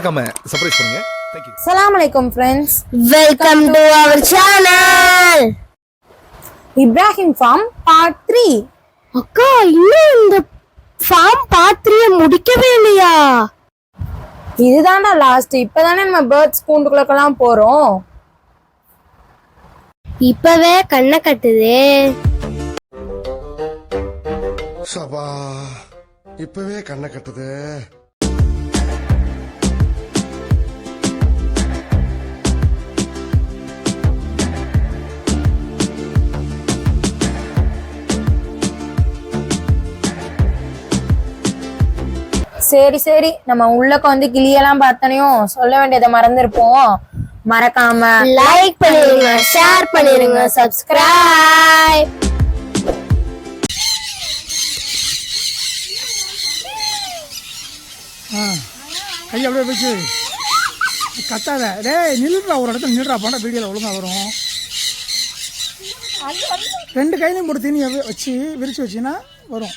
மறக்காம சர்ப்ரைஸ் பண்ணுங்க. தேங்க்யூ அஸ்ஸலாமு அலைக்கும் friends welcome to our channel Ibrahim farm part three அக்கா இன்னும் இந்த ஃபார்ம் பாத்திரிய முடிக்கவே இல்லையா? இதுதான்டா லாஸ்ட் இப்பதானே நம்ம பேர்ட்ஸ் கூண்டுக்குள்ளக்கெல்லாம் போறோம். இப்பவே கண்ணை கட்டுதே. சபா இப்பவே கண்ணை கட்டுது. சரி சரி. நம்ம உள்ளக்க வந்து கிளியெல்லாம் பார்த்தனையும் சொல்ல வேண்டியதை மறந்துருப்போம். மறக்காம லைக் பண்ணிருங்க ஷேர் பண்ணிருங்க சப்ஸ்கிரைப் கை அப்படியே வச்சு கத்தாத. டேய் நில்லுடா ஒரு இடத்துல நில்றா. பண்ண வீடியோவில் ஒழுங்கா வரும். ரெண்டு கையிலையும் போட்டு தீனி வச்சு விரிச்சு வச்சின்னா வரும்.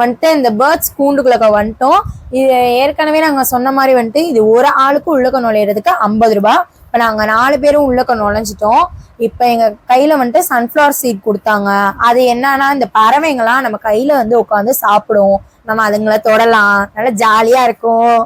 வந்துட்டு இந்த பேர்ட்ஸ் கூண்டுக்குள்ளக்க வந்துட்டோம். இது ஏற்கனவே நாங்கள் சொன்ன மாதிரி வந்துட்டு இது ஒரு ஆளுக்கு உள்ளக்க நுழையிறதுக்கு ஐம்பது ரூபாய் இப்போ நாங்கள் நாலு பேரும் உள்ளக்க நுழைஞ்சிட்டோம். இப்போ எங்கள் கையில் வந்துட்டு சன்ஃப்ளவர் சீட் கொடுத்தாங்க. அது என்னன்னா இந்த பறவைங்களாம் நம்ம கையில் வந்து உட்காந்து சாப்பிடும். நம்ம அதுங்களை தொடலாம். நல்லா ஜாலியாக இருக்கும்.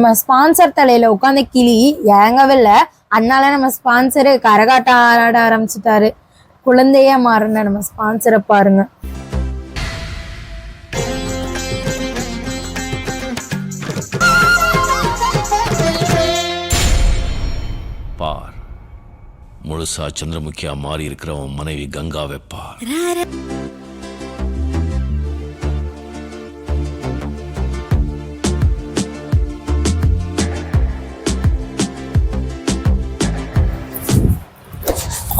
நம்ம ஸ்பான்சர் தலையில உட்காந்த கிளி ஏங்கவில்லை அதனால நம்ம ஸ்பான்சரு கரகாட்டம் ஆட ஆரம்பிச்சிட்டாரு. குழந்தையா மாறின நம்ம ஸ்பான்சரை பாருங்க. பார். முழுசா சந்திரமுகியா மாறி இருக்கிறவன் மனைவி கங்காவை பார்.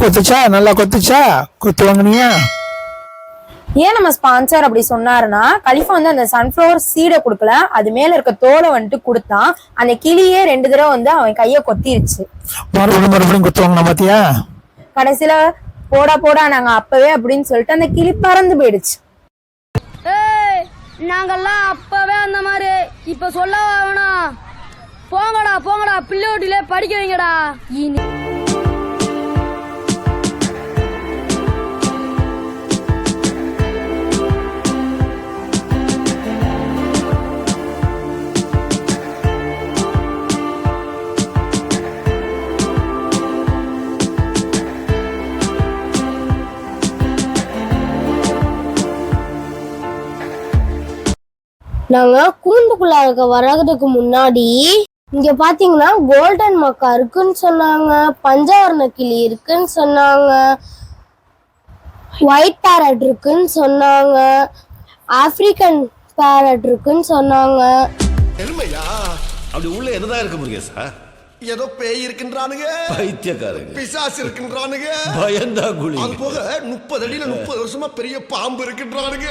கொத்துச்சா நல்லா கொத்துச்சா கொத்து வாங்கினியா? ஏன் நம்ம ஸ்பான்சர் அப்படி சொன்னாருன்னா கலிஃபா வந்து அந்த சன்ஃப்ளவர் சீடை கொடுக்கல. அது மேல இருக்க தோலை வந்துட்டு கொடுத்தான். அந்த கிளியே ரெண்டு தடவை வந்து அவன் கையை கொத்திருச்சு. மறுபடியும் மறுபடியும் கொத்து வாங்கினா பாத்தியா? கடைசியில போடா போடா நாங்க அப்பவே அப்படின்னு சொல்லிட்டு அந்த கிளி பறந்து போயிடுச்சு. ஏய் நாங்கெல்லாம் அப்பவே அந்த மாதிரி. இப்ப சொல்ல வேணாம். போங்கடா போங்கடா. பிள்ளையோட்டில படிக்க வைங்கடா. இனி நாங்க கூண்டுக்குள்ள இருக்க வர்றதுக்கு முன்னாடி இங்க பாத்தீங்கன்னா கோல்டன் மக்கா இருக்குன்னு சொன்னாங்க பஞ்சவர்ண கிளி இருக்குன்னு சொன்னாங்க ஒயிட் பேரட் இருக்குன்னு சொன்னாங்க ஆப்பிரிக்கன் பேரட் இருக்குன்னு சொன்னாங்க. அப்படி உள்ள என்னதான் இருக்க முடியும் சார் ஏதோ பேய் இருக்கின்றானுங்க. பைத்தியக்காரங்க. பிசாசு இருக்கின்றானுங்க. பயந்தா குழி அது போக முப்பது அடியில முப்பது வருஷமா பெரிய பாம்பு இருக்கின்றானுங்க.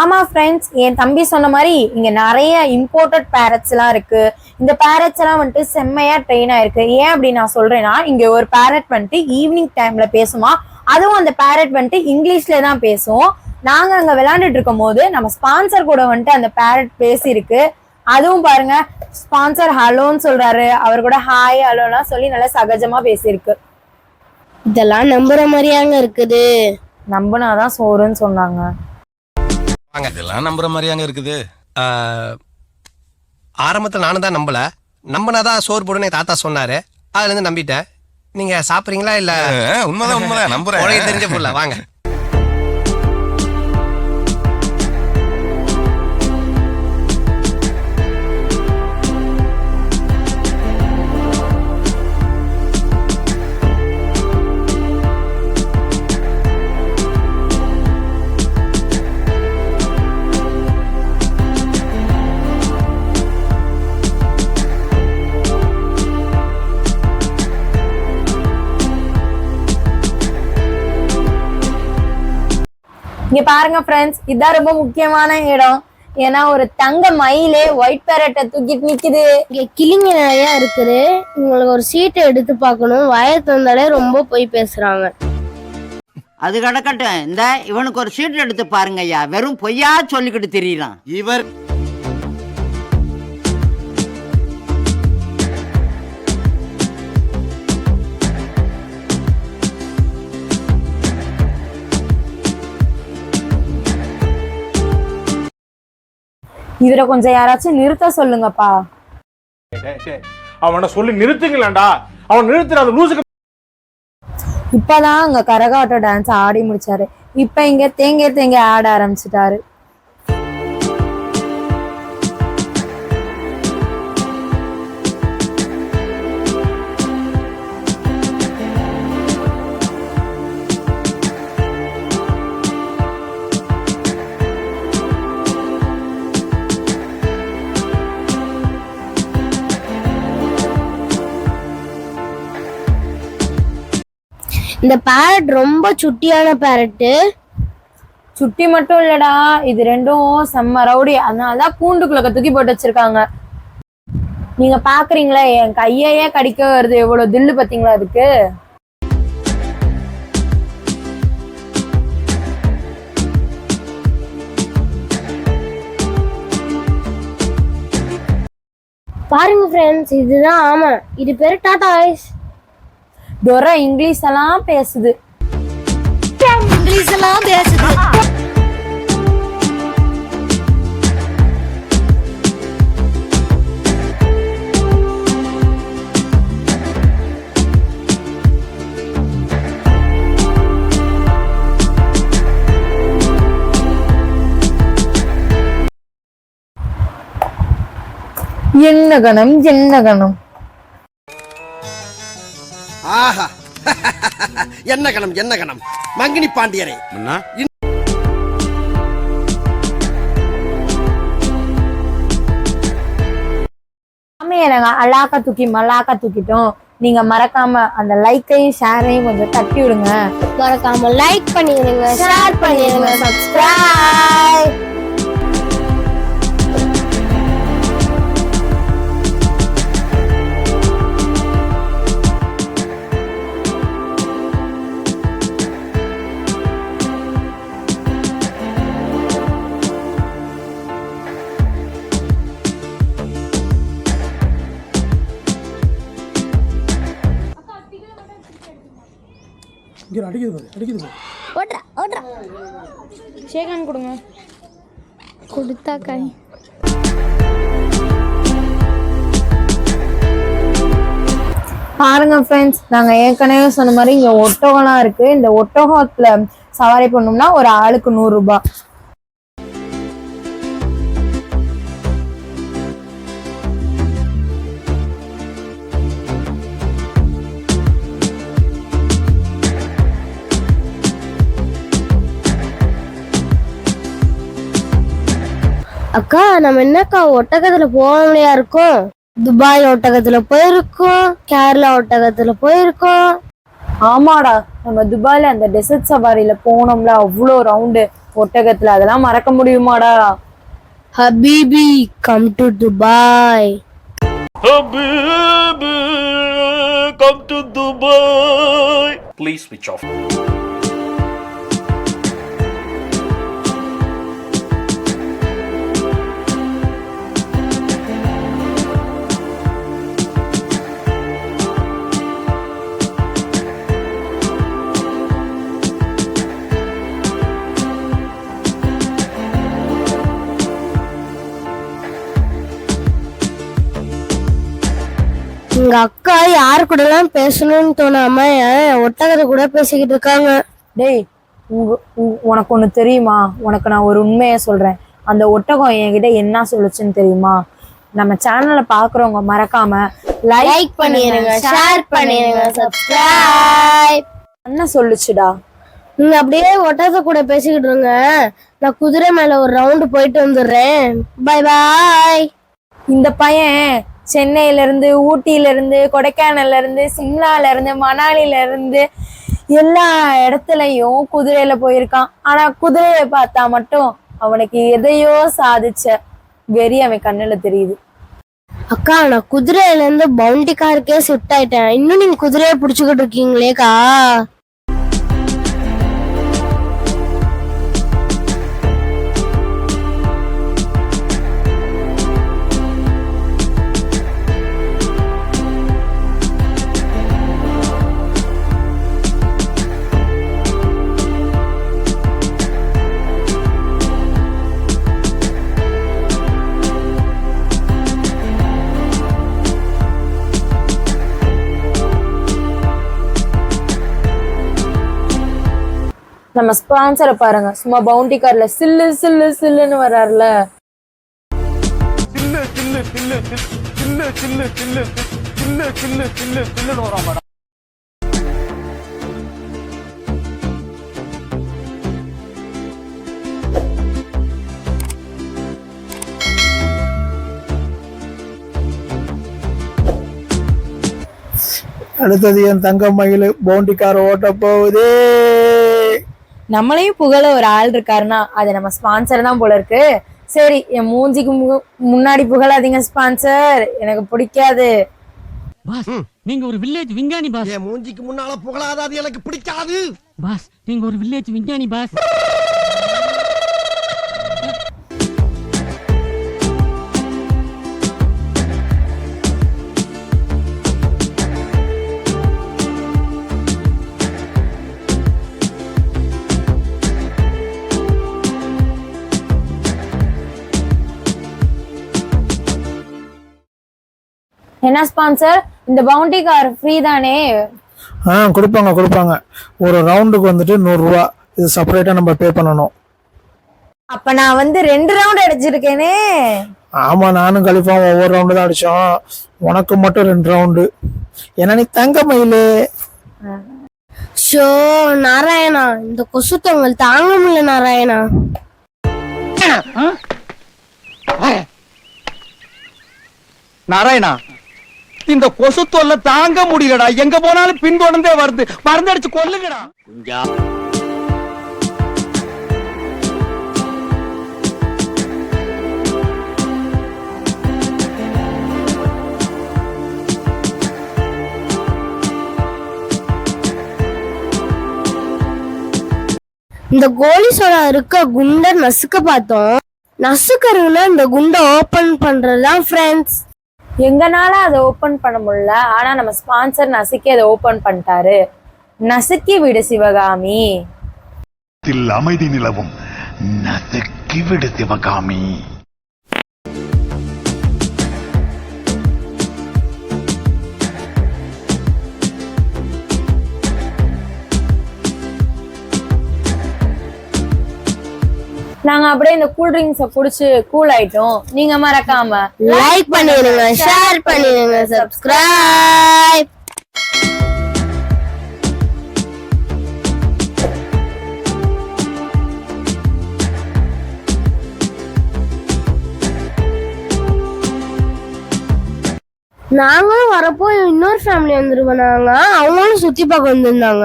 ஆமா ஃப்ரெண்ட்ஸ் என் தம்பி சொன்ன மாதிரி இங்க நிறைய இம்போர்ட்டட் பேரட்ஸ் எல்லாம் இருக்கு. இந்த பேரட்ஸ் எல்லாம் வந்துட்டு செம்மையா ட்ரெயின் ஆயிருக்கு. ஏன் அப்படி நான் சொல்றேன்னா இங்க ஒரு பேரட் வந்துட்டு ஈவினிங் டைம்ல பேசுமா? அதுவும் அந்த பேரட் வந்துட்டு இங்கிலீஷ்ல தான் பேசும். நாங்க அங்க விளையாண்டுட்டு இருக்கும் போது நம்ம ஸ்பான்சர் கூட வந்துட்டு அந்த பேரட் பேசியிருக்கு. அதுவும் பாருங்க ஸ்பான்சர் ஹலோன்னு சொல்றாரு. அவர் கூட ஹாய் ஹலோலாம் சொல்லி நல்லா சகஜமா பேசியிருக்கு. இதெல்லாம் நம்புற மாதிரியாங்க இருக்குது. நம்பினாதான் சோறுன்னு சொன்னாங்க. இதெல்லாம் நம்புற மாதிரியாங்க இருக்குது. ஆரம்பத்தில் நானும் தான் நம்பல. நம்பினாதான் சோறு போடுன்னு என் தாத்தா சொன்னாரு. அதுல இருந்து நம்பிட்டேன். நீங்க சாப்பிடுறீங்களா இல்ல? உண்மைதான் உண்மைதான். நம்புறேன். உனக்கு தெரிஞ்ச புள்ள வாங்க. இங்க பாருங்க ஃப்ரெண்ட்ஸ் இதான் ரொம்ப முக்கியமான இடம். ஏன்னா ஒரு தங்க மயிலே ஒயிட் பேரட்டை தூக்கிட்டு நிக்குது. இங்க கிளிங்க நிறைய இருக்குது. உங்களுக்கு ஒரு சீட்டை எடுத்து பார்க்கணும். வயது தந்தாலே ரொம்ப போய் பேசுறாங்க. அது கிடக்கட்டும். இந்த இவனுக்கு ஒரு சீட் எடுத்து பாருங்க ஐயா வெறும் பொய்யா சொல்லிக்கிட்டு தெரியலாம் இவர் இவரை கொஞ்சம் யாராச்சும் நிறுத்த சொல்லுங்கப்பா. அவனை சொல்லி நிறுத்துங்களேன்டா. அவன் நிறுத்துற அந்த லூசுக்கு இப்பதான் அங்க கரகாட்ட டான்ஸ் ஆடி முடிச்சாரு. இப்ப இங்க தேங்க தேங்க ஆட ஆரம்பிச்சிட்டாரு. இந்த பேரட் ரொம்ப சுட்டியான பேரட்டு சுட்டி மட்டும் இல்லடா இது ரெண்டும் செம்ம ரவுடி அதனாலதான் கூண்டுக்குள்ள தூக்கி போட்டு வச்சிருக்காங்க. நீங்க பாக்குறீங்களா? என் கையையே கடிக்க வருது. எவ்வளவு தில்லு பாத்தீங்களா அதுக்கு? பாருங்க ஃப்ரெண்ட்ஸ் இதுதான் ஆமா. இது பேரு டாடா ஐஸ். டொரா இங்கிலீஷ் எல்லாம் பேசுது. இங்கிலீஷ் எல்லாம் பேசுது. என்ன கணம் என்ன கணம்? ஆஹா. என்ன கணம் என்ன கணம்? மங்கினி பாண்டியரே. நாங்க அலாக்கா தூக்கி மல்லாக்கா தூக்கிட்டோம். நீங்க மறக்காம அந்த லைக்கையும் ஷேரையும் கொஞ்சம் தட்டி விடுங்க. மறக்காம லைக் பண்ணிடுங்க ஷேர் பண்ணிடுங்க சப்ஸ்கிரைப் அடிக்குது ஓட்றா ஓட்றா. சேகன் கொடுங்க. கொடுத்தா கை. பாருங்க ஃப்ரெண்ட்ஸ் நாங்க ஏற்கனவே சொன்ன மாதிரி இங்க ஒட்டகம்லாம் இருக்கு. இந்த ஒட்டகத்துல சவாரி பண்ணோம்னா ஒரு ஆளுக்கு நூறு அக்கா நம்ம என்னக்கா ஒட்டகத்துல போகாமலையா இருக்கோம்? துபாய் ஒட்டகத்துல போயிருக்கோம் கேரளா ஒட்டகத்துல போயிருக்கோம். ஆமாடா நம்ம துபாயில அந்த டெசர்ட் சவாரியில போனோம்ல அவ்வளோ ரவுண்டு ஒட்டகத்துல. அதெல்லாம் மறக்க முடியுமாடா? ஹபீபி come to Dubai. Come to Dubai. Please ஸ்விட்ச் ஆஃப் எங்க அக்கா யாரு கூட எல்லாம் பேசணும்னு தோணாம ஒட்டகத்தை கூட பேசிக்கிட்டு இருக்காங்க. டேய் உனக்கு ஒண்ணு தெரியுமா? உனக்கு நான் ஒரு உண்மையை சொல்றேன். அந்த ஒட்டகம் என்கிட்ட என்ன சொல்லுச்சுன்னு தெரியுமா? நம்ம சேனலை பாக்குறவங்க மறக்காம லைக் பண்ணிருங்க ஷேர் பண்ணிருங்க சப்ஸ்கிரைப் என்ன சொல்லுச்சுடா? நீங்க அப்படியே ஒட்டகத்தை கூட பேசிக்கிட்டு இருங்க. நான் குதிரை மேல ஒரு ரவுண்டு போயிட்டு வந்துடுறேன். பை பாய் இந்த பையன் சென்னையில இருந்து ஊட்டில இருந்து கொடைக்கானல்ல இருந்து சிம்லால இருந்து மணாலில இருந்து எல்லா இடத்துலயும் குதிரையில போயிருக்கான். ஆனா குதிரையை பார்த்தா மட்டும் அவனுக்கு எதையோ சாதிச்ச வெறி அவன் கண்ணுல தெரியுது. அக்கா நான் குதிரையில இருந்து பவுண்டி காருக்கே ஷிஃப்ட் ஆயிட்டேன். இன்னும் நீங்க குதிரையை புடிச்சுக்கிட்டு இருக்கீங்களேக்கா? நம்ம ஸ்பான்சரை பாருங்க. சும்மா பவுண்டி கார்ல சில்லு சில்லு சில்லுன்னு வர்றாருல. அடுத்தது என் தங்க மயில் பவுண்டிக்கார ஓட்ட போகுதே. நம்மளையும் புகழ ஒரு ஆள் இருக்காருன்னா அது நம்ம ஸ்பான்சர் தான் போல இருக்கு. சரி என் மூஞ்சிக்கு மு- முன்னாடி புகழாதீங்க ஸ்பான்சர் எனக்கு பிடிக்காது. பாஸ் நீங்க ஒரு வில்லேஜ் விஞ்ஞானி பாஸ். என் மூஞ்சிக்கு முன்னால புகழாத அது எனக்கு பிடிக்காது. பாஸ் நீங்க ஒரு வில்லேஜ் விஞ்ஞானி பாஸ். என்ன ஸ்பான்சர் இந்த பவுண்டி கார் ஃப்ரீ தானே? ஆ கொடுப்பாங்க கொடுப்பாங்க. ஒரு ரவுண்டுக்கு வந்துட்டு நூறுரூவா. இது செப்பரேட்டாக நம்ம பே பண்ணணும். அப்ப நான் வந்து ரெண்டு ரவுண்ட் அடிச்சிருக்கேனே. ஆமாம் நானும் கழிப்பான் ஒவ்வொரு ரவுண்டு தான் அடித்தோம் உனக்கு மட்டும் ரெண்டு ரவுண்டு ஏன்னா நீ தங்க மயில். ஷோ நாராயணா இந்த கொசு தொங்கல் தாங்க முடியல நாராயணா. நாராயணா இந்த கொசு தொல்லை தாங்க முடியலடா. எங்க போனாலும் பின்தொடர்ந்தே வருது. மருந்தடிச்சு கொல்லுங்கடா. இந்த கோலி சோடா இருக்க குண்டை நசுக்க பார்த்தோம். நசுக்கறதுனா இந்த குண்டை ஓபன் பண்றதுதான் ஃப்ரெண்ட்ஸ் எங்கனால அதை ஓப்பன் பண்ண முடியல. ஆனா நம்ம ஸ்பான்சர் நசுக்கி அதை ஓப்பன் பண்ணிட்டாரு. நசுக்கி விடு சிவகாமி. அமைதி நிலவும். நசுக்கி விடு சிவகாமி. நாங்க அப்படியே இந்த கூல் ட்ரிங்க்ஸ குடிச்சு கூல் ஆயிட்டோம். நீங்க மறக்காம லைக் பண்ணிடுங்க ஷேர் பண்ணிடுங்க சப்ஸ்கிரைப் நாங்களும் வரப்போ இன்னொரு ஃபேமிலி வந்துருவாங்க அவங்களும் சுத்தி பார்க்க வந்திருந்தாங்க.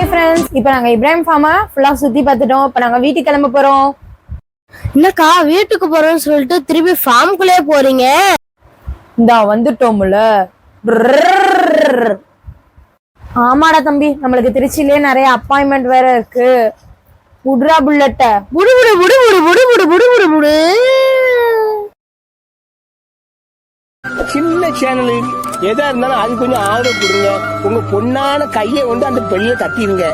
ஓகே ஃப்ரெண்ட்ஸ் இப்போ நாங்க இப்ராஹிம் ஃபார்மா ஃபுல்லா சுத்தி பார்த்துட்டோம். இப்போ நாங்க வீட்டுக்கு கிளம்ப போறோம். என்னக்கா வீட்டுக்கு போறோம்னு சொல்லிட்டு திருப்பி ஃபார்முக்குள்ளே போறீங்க? இந்தா வந்துட்டோம்ல. ஆமாடா தம்பி நம்மளுக்கு திருச்சியிலே நிறைய அப்பாயின்மெண்ட் வேற இருக்கு. புட்ரா புல்லட்ட. புடு புடு புடு புடு புடு புடு புடு புடு புடு. சின்ன சேனலு எதா இருந்தாலும் அது கொஞ்சம் ஆதரவு கொடுங்க. உங்க பொண்ணான கையை வந்து அந்த பெண்ணில தட்டிடுங்க.